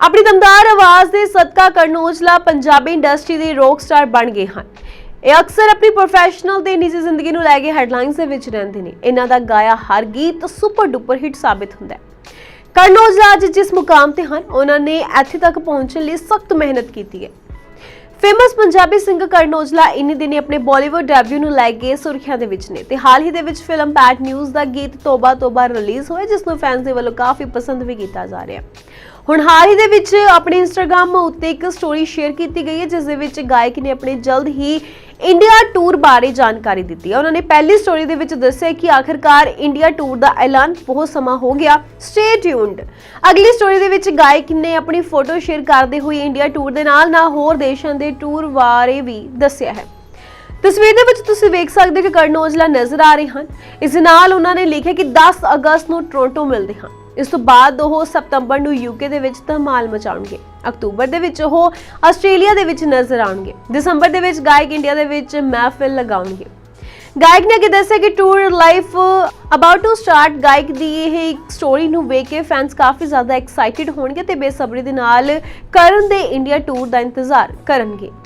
ਆਪਣੀ ਦਮਦਾਰ ਆਵਾਜ਼ ਦੇ ਸਦਕਾ ਕਰਨ ਔਜਲਾ ਪੰਜਾਬੀ ਇੰਡਸਟਰੀ ਦੇ ਰੌਕ ਸਟਾਰ ਬਣ ਗਏ ਹਨ। ਇਹ ਅਕਸਰ ਆਪਣੀ ਪ੍ਰੋਫੈਸ਼ਨਲ ਤੇ ਨਿੱਜੀ ਜ਼ਿੰਦਗੀ ਨੂੰ ਲੈ ਕੇ ਹੈਡਲਾਈਨਸ ਦੇ ਵਿੱਚ ਰਹਿੰਦੇ ਨੇ। ਇਹਨਾਂ ਦਾ ਗਾਇਆ ਹਰ ਗੀਤ ਸੁਪਰ ਡੁਪਰ ਹਿੱਟ ਸਾਬਿਤ ਹੁੰਦਾ ਹੈ। ਕਰਨ ਔਜਲਾ ਅੱਜ ਜਿਸ ਮੁਕਾਮ ਤੇ ਹਨ, ਉਹਨਾਂ ਨੇ ਇੱਥੇ ਤੱਕ ਪਹੁੰਚਣ ਲਈ ਸਖਤ ਮਿਹਨਤ ਕੀਤੀ ਹੈ। ਫੇਮਸ ਪੰਜਾਬੀ ਸਿੰਗਰ ਕਰਨ ਔਜਲਾ ਇਨੀ ਦਿਨੇ ਆਪਣੇ ਬਾਲੀਵੁੱਡ ਡੈਬਿਊ ਨੂੰ ਲੈ ਕੇ ਸੁਰਖੀਆਂ ਦੇ ਵਿੱਚ ਨੇ ਤੇ ਹਾਲ ਹੀ ਦੇ ਵਿੱਚ ਫਿਲਮ ਬੈਡ ਨਿਊਜ਼ ਦਾ ਗੀਤ ਤੋਬਾ ਤੋਬਾ ਰਿਲੀਜ਼ ਹੋਇਆ, ਜਿਸ ਨੂੰ ਫੈਨਸ ਦੇ ਵੱਲੋਂ ਕਾਫੀ ਪਸੰਦ ਵੀ ਕੀਤਾ ਜਾ ਰਿਹਾ ਹੈ। ਹੁਣ ਹਾਲ ਹੀ ਦੇ ਵਿੱਚ ਆਪਣੇ ਇੰਸਟਾਗ੍ਰam ਉੱਤੇ ਇੱਕ ਸਟੋਰੀ ਸ਼ੇਅਰ ਕੀਤੀ ਗਈ ਹੈ, ਜਿਸ ਦੇ ਵਿੱਚ ਗਾਇਕ ਨੇ ਆਪਣੇ ਜਲਦ ਹੀ ਇੰਡੀਆ ਟੂਰ ਬਾਰੇ ਜਾਣਕਾਰੀ ਦਿੱਤੀ ਹੈ। ਉਹਨਾਂ ਨੇ ਪਹਿਲੀ ਸਟੋਰੀ ਦੇ ਵਿੱਚ ਦੱਸਿਆ ਕਿ ਆਖਿਰਕਾਰ ਇੰਡੀਆ ਟੂਰ ਦਾ ਐਲਾਨ ਬਹੁਤ ਸਮਾਂ ਹੋ ਗਿਆ। ਸਟੇ ਟਿਊਨਡ ਅਗਲੀ ਸਟੋਰੀ ਦੇ ਵਿੱਚ ਗਾਇਕ ਨੇ ਆਪਣੀ ਫੋਟੋ ਸ਼ੇਅਰ ਕਰਦੇ ਹੋਏ ਇੰਡੀਆ ਟੂਰ ਦੇ ਨਾਲ ਨਾਲ ਹੋਰ ਦੇਸ਼ਾਂ ਦੇ ਟੂਰ ਬਾਰੇ ਵੀ ਦੱਸਿਆ ਹੈ। ਤਸਵੀਰ ਦੇ ਵਿੱਚ ਤੁਸੀਂ ਵੇਖ ਸਕਦੇ ਹੋ ਕਿ ਕਰਨ ਔਜਲਾ ਨਜ਼ਰ ਆ ਰਹੇ ਹਨ। ਇਸ ਨਾਲ ਉਹਨਾਂ ਨੇ ਲਿਖਿਆ ਕਿ 10 ਅਗਸਤ ਨੂੰ ਟੋਰਾਂਟੋ ਮਿਲਦੇ ਹਾਂ ਇਸ ਤੋਂ ਬਾਅਦ ਉਹ ਸਤੰਬਰ ਨੂੰ ਯੂਕੇ ਦੇ ਵਿੱਚ ਧਮਾਲ ਮਚਾਉਣਗੇ। ਅਕਤੂਬਰ ਦੇ ਵਿੱਚ ਉਹ ਆਸਟ੍ਰੇਲੀਆ ਦੇ ਵਿੱਚ ਨਜ਼ਰ ਆਉਣਗੇ। ਦਸੰਬਰ ਦੇ ਵਿੱਚ ਗਾਇਕ ਇੰਡੀਆ ਦੇ ਵਿੱਚ ਮਹਿਫਿਲ ਲਗਾਉਣਗੇ। ਗਾਇਕ ਨੇ ਅੱਗੇ ਦੱਸਿਆ ਕਿ tour life about to start ਗਾਇਕ ਦੀ ਇਹ ਇੱਕ ਸਟੋਰੀ ਨੂੰ ਵੇਖ ਕੇ ਫੈਨਸ ਕਾਫੀ ਜ਼ਿਆਦਾ ਐਕਸਾਈਟਿਡ ਹੋਣਗੇ ਤੇ ਬੇਸਬਰੀ ਦੇ ਨਾਲ ਕਰਨ ਦੇ ਇੰਡੀਆ ਟੂਰ ਦਾ ਇੰਤਜ਼ਾਰ ਕਰਨਗੇ।